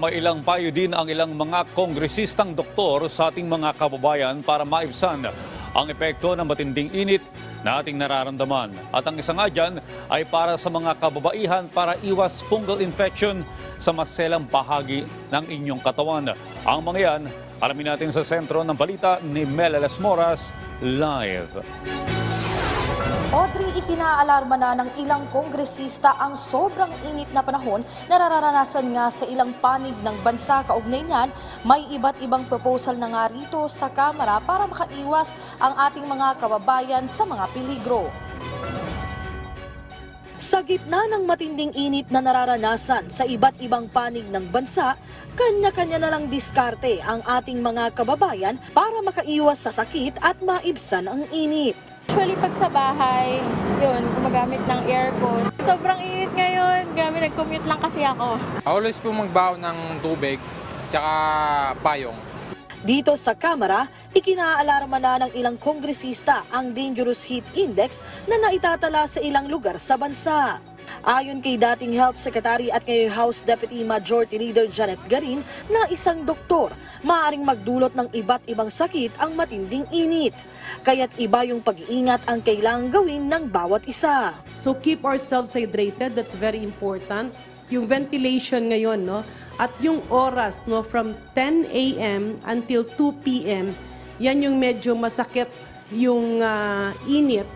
mailang payo din ang ilang mga kongresistang doktor sa ating mga kababayan para maibsan ang epekto ng matinding init na ating nararamdaman. At ang isa nga dyan ay para sa mga kababaihan para iwas fungal infection sa maselang bahagi ng inyong katawan. Ang mga yan, alamin natin sa sentro ng balita ni Mel Alas Moras live. Audrey, ikinaalarma na ng ilang kongresista ang sobrang init na panahon na nararanasan nga sa ilang panig ng bansa. Kaugnay niyan, may iba't ibang proposal na nga rito sa Kamara para makaiwas ang ating mga kababayan sa mga peligro. Sa gitna ng matinding init na nararanasan sa iba't ibang panig ng bansa, kanya-kanya na lang diskarte ang ating mga kababayan para makaiwas sa sakit at maibsan ang init. Usually pag sa bahay, yun, gumagamit ng aircon. Sobrang init ngayon, grabe nag-commute lang kasi ako. Always po magbaw ng tubig, tsaka payong. Dito sa Kamara, ikinaalarma na ng ilang kongresista ang Dangerous Heat Index na naitatala sa ilang lugar sa bansa. Ayon kay dating Health Secretary at ngayong House Deputy Majority Leader Janet Garin na isang doktor, maaaring magdulot ng iba't ibang sakit ang matinding init. Kaya't iba yung pag-iingat ang kailangang gawin ng bawat isa. So keep ourselves hydrated, that's very important. Yung ventilation ngayon, no? At yung oras, no, from 10 a.m. until 2 p.m., yan yung medyo masakit yung ah, init.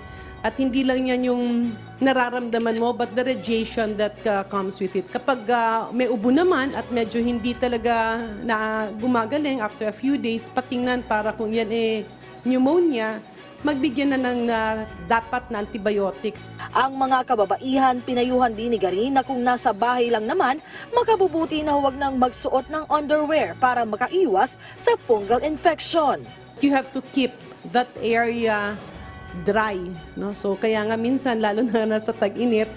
At hindi lang yan yung nararamdaman mo, but the radiation that ah, comes with it. Kapag ah, may ubo naman at medyo hindi talaga na gumagaling after a few days, patingnan para kung yan eh pneumonia, magbigyan na ng ah, dapat na antibiotic. Ang mga kababaihan pinayuhan din ni Garin na kung nasa bahay lang naman, makabubuti na huwag nang magsuot ng underwear para makaiwas sa fungal infection. You have to keep that area dry. No? So kaya nga minsan, lalo na nasa tag-init,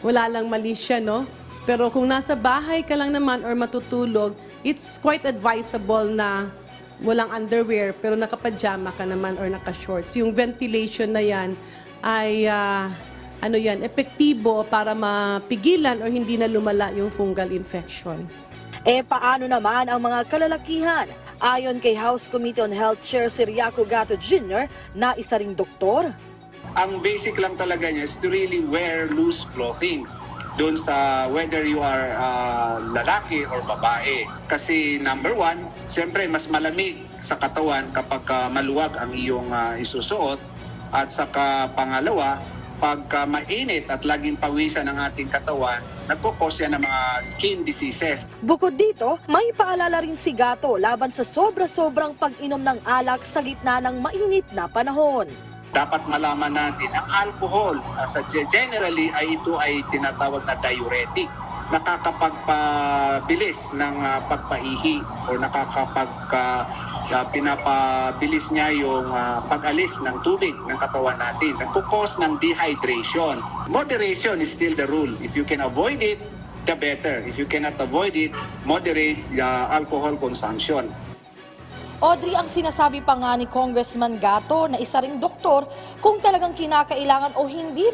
wala lang mali siya, no? Pero kung nasa bahay ka lang naman or matutulog, it's quite advisable na walang underwear pero nakapajama ka naman or naka-shorts. Yung ventilation na yan ay ah, ano yan, epektibo para mapigilan or hindi na lumala yung fungal infection. Eh paano naman ang mga kalalakihan? Ayon kay House Committee on Health Chair Siriaco Gato Jr. na isa ring doktor, ang basic lang talaga niya is to really wear loose clothing doon sa whether you are uh, lalaki or babae. Kasi number one, siyempre mas malamig sa katawan kapag uh, maluwag ang iyong uh, isusuot. At saka pangalawa, pagka mainit at laging pawisan ng ating katawan, nagkukos yan ng mga skin diseases. Bukod dito, may paalala rin si Gato laban sa sobra-sobrang pag-inom ng alak sa gitna ng mainit na panahon. dapat malaman natin ang alcohol uh, sa generally ay ito ay tinatawag na diuretic nakakapagpabilis ng uh, pagpaihi o nakakapag uh, pinapabilis niya yung uh, pag-alis ng tubig ng katawan natin. Nagkukos ng dehydration. Moderation is still the rule. If you can avoid it the better. If you cannot avoid it moderate uh, alcohol consumption. Audrey, ang sinasabi pa nga ni Congressman Gato na isa ring doktor kung talagang kinakailangan o hindi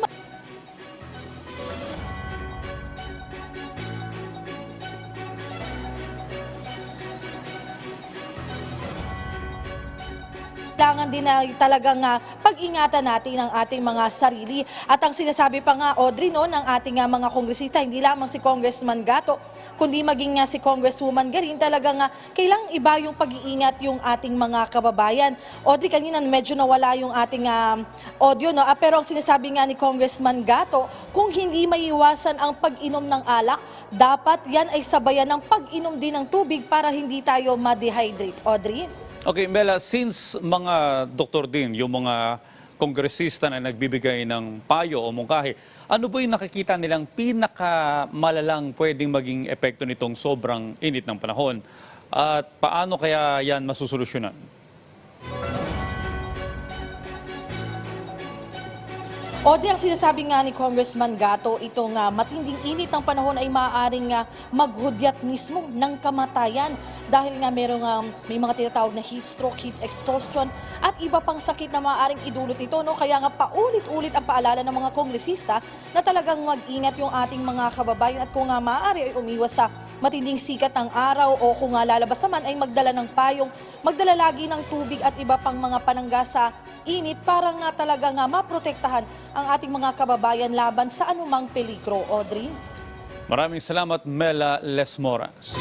kailangan din na talagang ah, pag-ingatan natin ang ating mga sarili. At ang sinasabi pa nga, Audrey, no, ng ating ah, mga kongresista, hindi lamang si Congressman Gato, kundi maging nga si Congresswoman Garin, talagang nga kailangang iba yung pag-iingat yung ating mga kababayan. Audrey, kanina medyo nawala yung ating ah, audio, no? Ah, pero ang sinasabi nga ni Congressman Gato, kung hindi maiwasan ang pag-inom ng alak, dapat yan ay sabayan ng pag-inom din ng tubig para hindi tayo ma-dehydrate. Audrey? Okay, Mela, since mga doktor din, yung mga kongresista na nagbibigay ng payo o mungkahi, ano ba yung nakikita nilang pinakamalalang pwedeng maging epekto nitong sobrang init ng panahon? At paano kaya yan masusolusyonan? Audrey, ang sinasabi nga ni Congressman Gato, itong ah, matinding init ng panahon ay maaaring ah, maghudyat mismo ng kamatayan dahil nga merong um, may mga tinatawag na heat stroke, heat exhaustion at iba pang sakit na maaaring idulot nito no kaya nga paulit-ulit ang paalala ng mga kongresista na talagang mag-ingat yung ating mga kababayan at kung nga maaari ay umiwas sa matinding sikat ng araw o kung nga lalabas naman ay magdala ng payong, magdala lagi ng tubig at iba pang mga panangga sa init para nga talaga nga maprotektahan ang ating mga kababayan laban sa anumang peligro. Audrey? Maraming salamat, Mela Lesmoras.